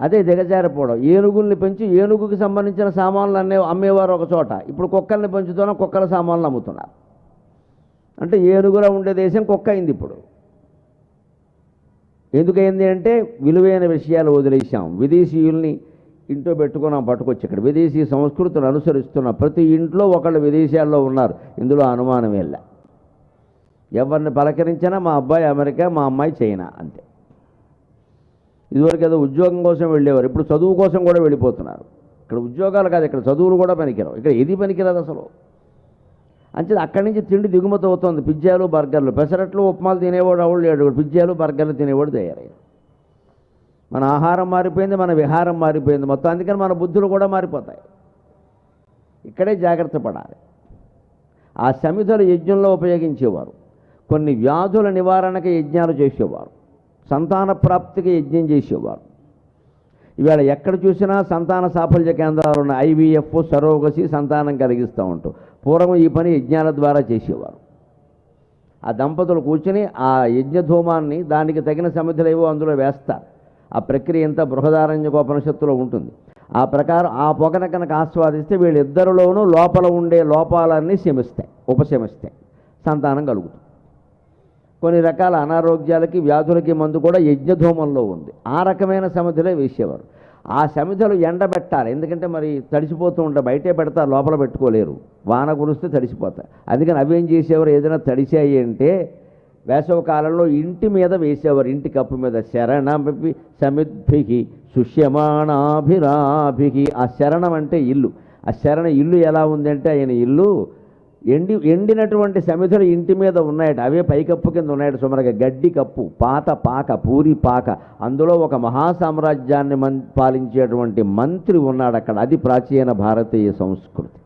అదే దిగజారిపోవడం. ఏనుగుల్ని పెంచి ఏనుగుకి సంబంధించిన సామాన్లు అనే అమ్మేవారు ఒక చోట. ఇప్పుడు కుక్కల్ని పెంచుతున్న కుక్కల సామాన్లు అమ్ముతున్నారు. అంటే ఏనుగులో ఉండే దేశం కుక్క అయింది ఇప్పుడు. ఎందుకైంది అంటే విలువైన విషయాలు వదిలేసాం విదేశీయుల్ని ఇంట్లో పెట్టుకున్నాం పట్టుకొచ్చి ఇక్కడ. విదేశీ సంస్కృతిని అనుసరిస్తున్న ప్రతి ఇంట్లో ఒకళ్ళు విదేశాల్లో ఉన్నారు. ఇందులో అనుమానం వెళ్ళ ఎవరిని పలకరించినా మా అబ్బాయి అమెరికా మా అమ్మాయి చైనా అంతే. ఇదివరకు ఏదో ఉద్యోగం కోసం వెళ్ళేవారు ఇప్పుడు చదువు కోసం కూడా వెళ్ళిపోతున్నారు. ఇక్కడ ఉద్యోగాలు కాదు ఇక్కడ చదువులు కూడా పనికిరావు. ఇక్కడ ఏది పనికిరాదు అసలు? అంటే అక్కడి నుంచి తిండి దిగుమతి అవుతుంది. పిజ్జాలు బర్గర్లు పెసరట్లు ఉప్మాలు తినేవాడు అవుడు లేడు. పిజ్జాలు బర్గర్లు తినేవాడు తయారయ్యారు మన ఆహారం మారిపోయింది మన విహారం మారిపోయింది. మొత్తం అందుకని మన బుద్ధులు కూడా మారిపోతాయి. ఇక్కడే జాగ్రత్త పడాలి. ఆ సమిధలు యజ్ఞంలో ఉపయోగించేవారు. కొన్ని వ్యాధుల నివారణకు యజ్ఞాలు చేసేవారు. సంతాన ప్రాప్తికి యజ్ఞం చేసేవారు. ఇవాళ ఎక్కడ చూసినా సంతాన సాఫల్య కేంద్రాలు ఉన్న ఐవీఎఫ్ సరోగసి సంతానం కలిగిస్తూ ఉంటాం పూర్వం ఈ పని యజ్ఞాల ద్వారా చేసేవారు. ఆ దంపతులు కూర్చుని ఆ యజ్ఞధూమాన్ని దానికి తగిన సమిధులు ఏవో అందులో వేస్తారు. ఆ ప్రక్రియ అంతా బృహదారణ్యకోపనిషత్తులో ఉంటుంది. ఆ ప్రకారం ఆ పొగన కనుక ఆస్వాదిస్తే వీళ్ళిద్దరిలోనూ లోపల ఉండే లోపాలన్నీ శమిస్తాయి ఉపశమిస్తాయి. సంతానం కలుగుతుంది. కొన్ని రకాల అనారోగ్యాలకి వ్యాధులకి మందు కూడా యజ్ఞధూమంలో ఉంది. ఆ రకమైన సమిధిలో వేసేవారు. ఆ సమిధలు ఎండబెట్టాలి. ఎందుకంటే మరి తడిసిపోతూ ఉంటాయి బయటే పెడతారు లోపల పెట్టుకోలేరు. వాన కురిస్తే తడిసిపోతాయి. అందుకని అవి ఏం చేసేవారు? ఏదైనా తడిసాయి అంటే వేసవ కాలంలో ఇంటి మీద వేసేవారు. ఇంటి కప్పు మీద శరణమి సమిద్భికి సుష్యమాణాభిరాభికి ఆ శరణం అంటే ఇల్లు. ఆ శరణ ఇల్లు ఎలా ఉందంటే ఆయన ఇల్లు ఎండి ఎండినటువంటి సమిధులు ఇంటి మీద ఉన్నాయట. అవే పైకప్పు కింద ఉన్నాయట సుమారుగా. గడ్డి కప్పు పాత పాక పూరి పాక. అందులో ఒక మహాసామ్రాజ్యాన్ని మన్ పాలించేటువంటి మంత్రి ఉన్నాడు అక్కడ అది ప్రాచీన భారతీయ సంస్కృతి.